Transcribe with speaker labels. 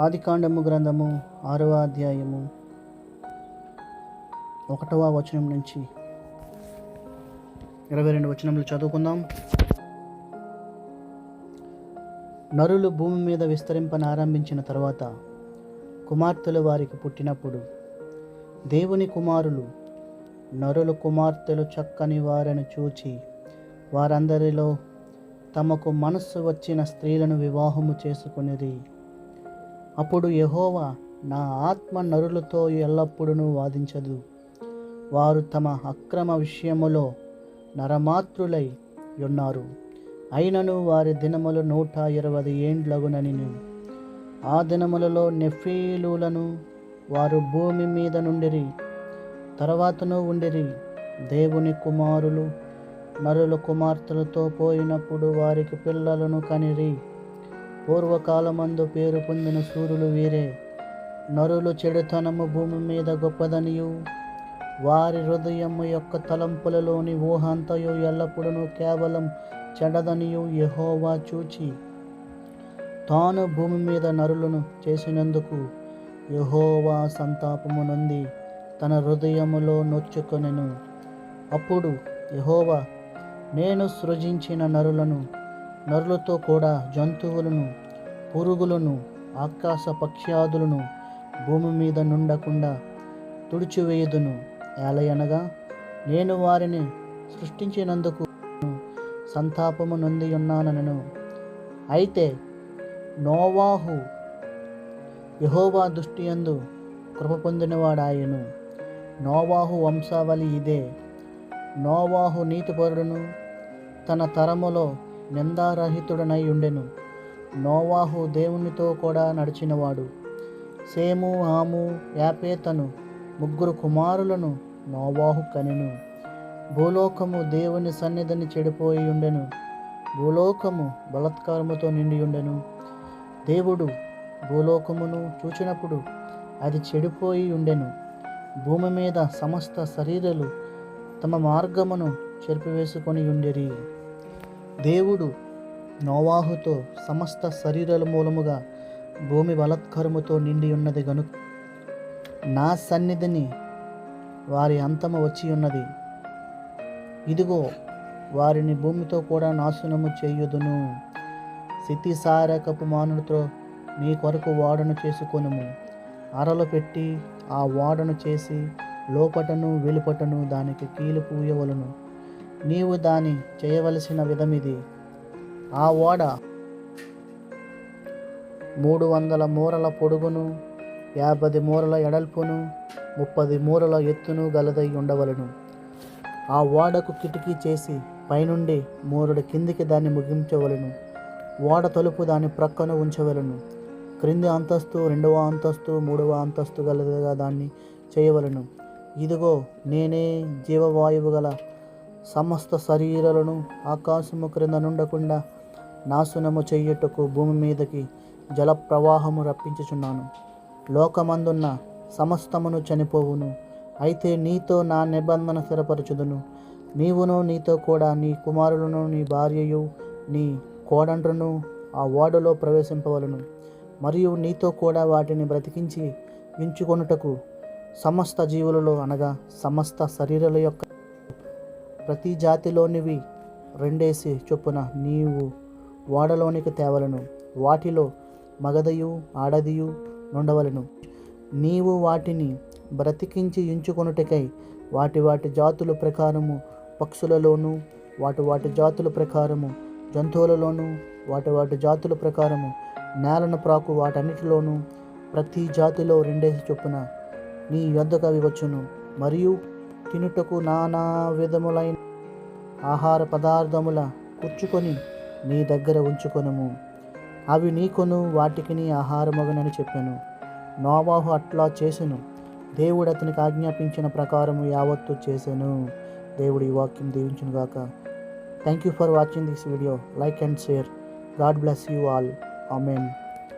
Speaker 1: ఆదికాండము గ్రంథము ఆరవ అధ్యాయము ఒకటవ వచనం నుంచి ఇరవై రెండు వచనములు చదువుకుందాం. నరులు భూమి మీద విస్తరింపన ఆరంభించిన తర్వాత కుమార్తెలు వారికి పుట్టినప్పుడు దేవుని కుమారులు నరులు కుమార్తెలు చక్కని వారిని చూచి వారందరిలో తమకు మనస్సు వచ్చిన స్త్రీలను వివాహము చేసుకునేది అప్పుడు యహోవా నా ఆత్మ నరులతో ఎల్లప్పుడూ వాదించదు. వారు తమ అక్రమ విషయములో నరమాతృలై ఉన్నారు. అయినను వారి దినములు నూట ఇరవై ఏండ్లగునని ఆ దినములలో నెఫీలులను వారు భూమి మీద నుండిరి తర్వాతను ఉండిరి. దేవుని కుమారులు నరుల కుమార్తెలతో పోయినప్పుడు వారికి పిల్లలను కనిరి. పూర్వకాలమందు పేరు పొందిన సూర్యులు వీరే. నరులు చెడుతనము భూమి మీద గొప్పదనియు. వారి హృదయము యొక్క తలంపులలోని ఊహంతయు ఎల్లప్పుడూ కేవలం చెడదనియు యహోవా చూచి. తాను భూమి మీద నరులను చేసినందుకు యహోవా సంతాపము నుండి తన హృదయములో నొచ్చుకొనెను. అప్పుడు యహోవా నేను సృజించిన నరులను నరులతో కూడా జంతువులను పురుగులను ఆకాశ పక్ష్యాదులను భూమి మీద నుండకుండా తుడిచివేయుదును. ఏలయనగా నేను వారిని సృష్టించినందుకు సంతాపము నొంది ఉన్నానను అయితే నోవాహు యహోవా దృష్టి యందు కృప పొందినవాడాయను. నోవాహు వంశావళి ఇదే. నోవాహు నీతిపరుడును తన తరములో నిందారహితుడనై ఉండెను నోవాహు దేవునితో కూడా నడిచినవాడు. సేము హాము యాపేతను ముగ్గురు కుమారులను నోవాహు కనెను. భూలోకము దేవుని సన్నిధిని చెడిపోయి ఉండెను భూలోకము బలత్కారముతో నిండి ఉండెను దేవుడు భూలోకమును చూచినప్పుడు అది చెడిపోయి ఉండెను భూమి మీద సమస్త శరీరాలు తమ మార్గమును చెరిపివేసుకొని ఉండిరి దేవుడు నోవాహుతో సమస్త శరీరాల మూలముగా భూమి బలత్కరముతో నిండి ఉన్నది గనుక నా సన్నిధిని వారి అంతము వచ్చి ఉన్నది. ఇదిగో వారిని భూమితో కూడా నాశనము చేయుదును. స్థితిసారకపు మానుడితో నీ కొరకు వాడను చేసుకొనుము. అరలు పెట్టి ఆ వాడను చేసి లోపటను వెలుపటను దానికి కీలు పూయవలను. నీవు దాని చేయవలసిన విధమిది. ఆ ఓడ మూడు వందల మూరల పొడుగును యాభై మూరల ఎడల్పును ముప్పది మూరల ఎత్తును గలదై ఉండవలను. ఆ ఓడకు కిటికీ చేసి పైనుండి మూరుడు కిందికి దాన్ని ముగించవలను. ఓడ తలుపు దాని ప్రక్కన ఉంచవలను. క్రింది అంతస్తు రెండవ అంతస్తు మూడవ అంతస్తు గలదిగా దాన్ని చేయవలను. ఇదిగో నేనే జీవవాయువు గల సమస్త శరీరాలను ఆకాశము క్రింద నుండకుండా నాశనము చెయ్యుటకు భూమి మీదకి జల ప్రవాహము రప్పించుచున్నాను. లోకమందున్న సమస్తమును చనిపోవును. అయితే నీతో నా నిబంధన స్థిరపరచుదును. నీవును నీతో కూడా నీ కుమారులను నీ భార్యయు నీ కోడండ్రును ఆ ఓడలో ప్రవేశింపవలను. మరియు నీతో కూడా వాటిని బ్రతికించి ఎంచుకొనుటకు సమస్త జీవులలో అనగా సమస్త శరీరాల యొక్క ప్రతి జాతిలోనివి రెండేసి చొప్పున నీవు ఓడలోనికి తేవలను. వాటిలో మగదయు ఆడదియు నుండవలను. నీవు వాటిని బ్రతికించి ఎంచుకొనుటకై వాటి వాటి జాతుల ప్రకారము పక్షులలోను వాటి వాటి జాతుల ప్రకారము జంతువులలోను వాటి వాటి జాతుల ప్రకారము నేలను ప్రాకు వాటన్నిటిలోనూ ప్రతి జాతిలో రెండేసి చొప్పున నీ యొద్దకు అవి వచ్చును. మరియు తినుటకు నానా విధములైన ఆహార పదార్థముల కూర్చుకొని నీ దగ్గర ఉంచుకొనము. అవి నీకును వాటికి నీ ఆహారమగునని చెప్పాను. నోవాహు అట్లా చేసెను. దేవుడు అతనికి ఆజ్ఞాపించిన ప్రకారము యావత్తు చేశాను దేవుడు ఈ వాక్యం దీవించునుగాక thank you for watching this video like and share God bless you all amen